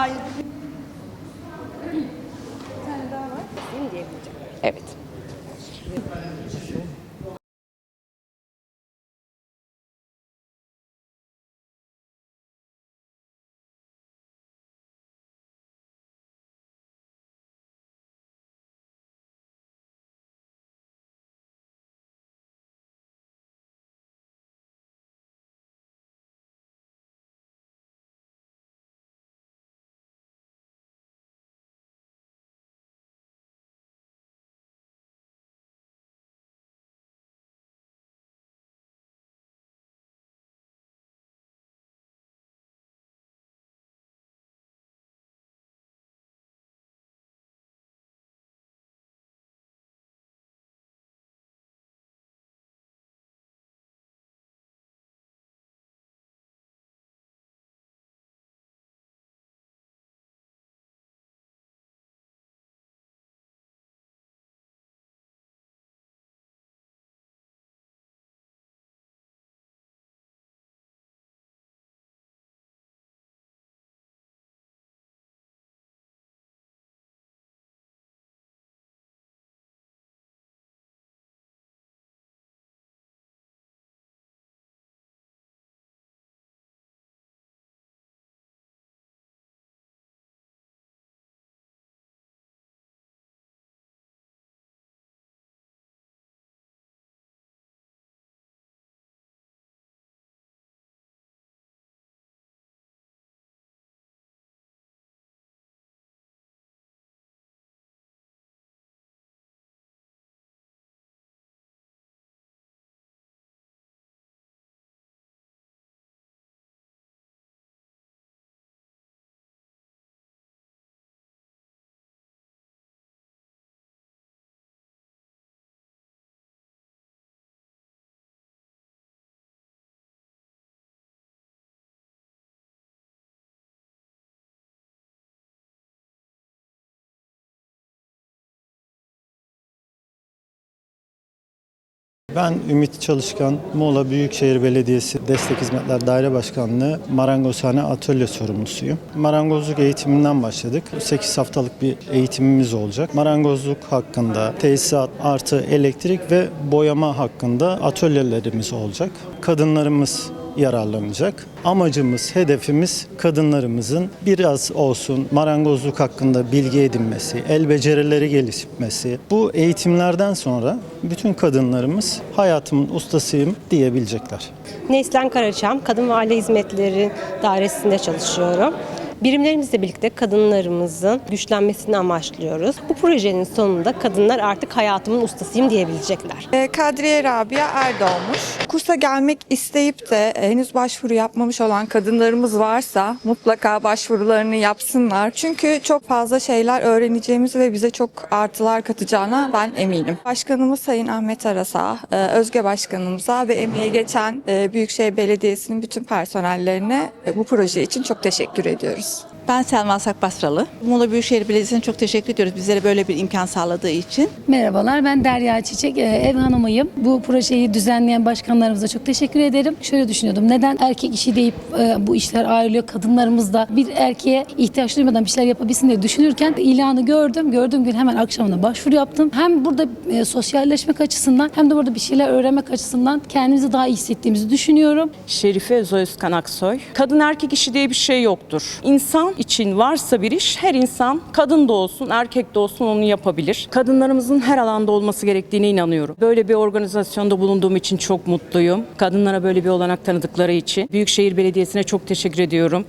Hayır. Evet. Ben Ümit Çalışkan, Muğla Büyükşehir Belediyesi Destek Hizmetler Daire Başkanlığı Marangozhane Atölye sorumlusuyum. Marangozluk eğitiminden başladık. 8 haftalık bir eğitimimiz olacak. Marangozluk hakkında tesisat artı elektrik ve boyama hakkında atölyelerimiz olacak. Kadınlarımız yararlanacak. Amacımız, hedefimiz kadınlarımızın biraz olsun marangozluk hakkında bilgi edinmesi, el becerileri gelişmesi. Bu eğitimlerden sonra bütün kadınlarımız hayatımın ustasıyım diyebilecekler. Neslen Karaçam, Kadın ve Aile Hizmetleri Dairesi'nde çalışıyorum. Birimlerimizle birlikte kadınlarımızın güçlenmesini amaçlıyoruz. Bu projenin sonunda kadınlar artık hayatımın ustasıyım diyebilecekler. Ee, Kadriye Rabia Erdoğmuş. Kursa gelmek isteyip de e, henüz başvuru yapmamış olan kadınlarımız varsa mutlaka başvurularını yapsınlar. Çünkü çok fazla şeyler öğreneceğimiz ve bize çok artılar katacağına ben eminim. Başkanımız Sayın Ahmet Aras'a, e, Özge Başkanımıza ve emeği geçen e, Büyükşehir Belediyesi'nin bütün personellerine bu proje için çok teşekkür ediyoruz. Ben Selma Sakbasralı. Muğla Büyükşehir Belediyesi'ne çok teşekkür ediyoruz bizlere böyle bir imkan sağladığı için. Merhabalar ben Derya Çiçek Ee, ev hanımıyım. Bu projeyi düzenleyen başkanlarımıza çok teşekkür ederim. Şöyle düşünüyordum neden erkek işi deyip e, bu işler ayrılıyor kadınlarımız da bir erkeğe ihtiyaç duymadan bir şeyler yapabilsin diye düşünürken ilanı gördüm. Gördüğüm gün hemen akşamına başvuru yaptım. Hem burada e, sosyalleşmek açısından hem de burada bir şeyler öğrenmek açısından kendimizi daha iyi hissettiğimizi düşünüyorum. Şerife Özkan Aksoy. Kadın erkek işi diye bir şey yoktur. İnsan için varsa bir iş her insan kadın da olsun erkek de olsun onu yapabilir. Kadınlarımızın her alanda olması gerektiğine inanıyorum. Böyle bir organizasyonda bulunduğum için çok mutluyum. Kadınlara böyle bir olanak tanıdıkları için. Büyükşehir Belediyesi'ne çok teşekkür ediyorum.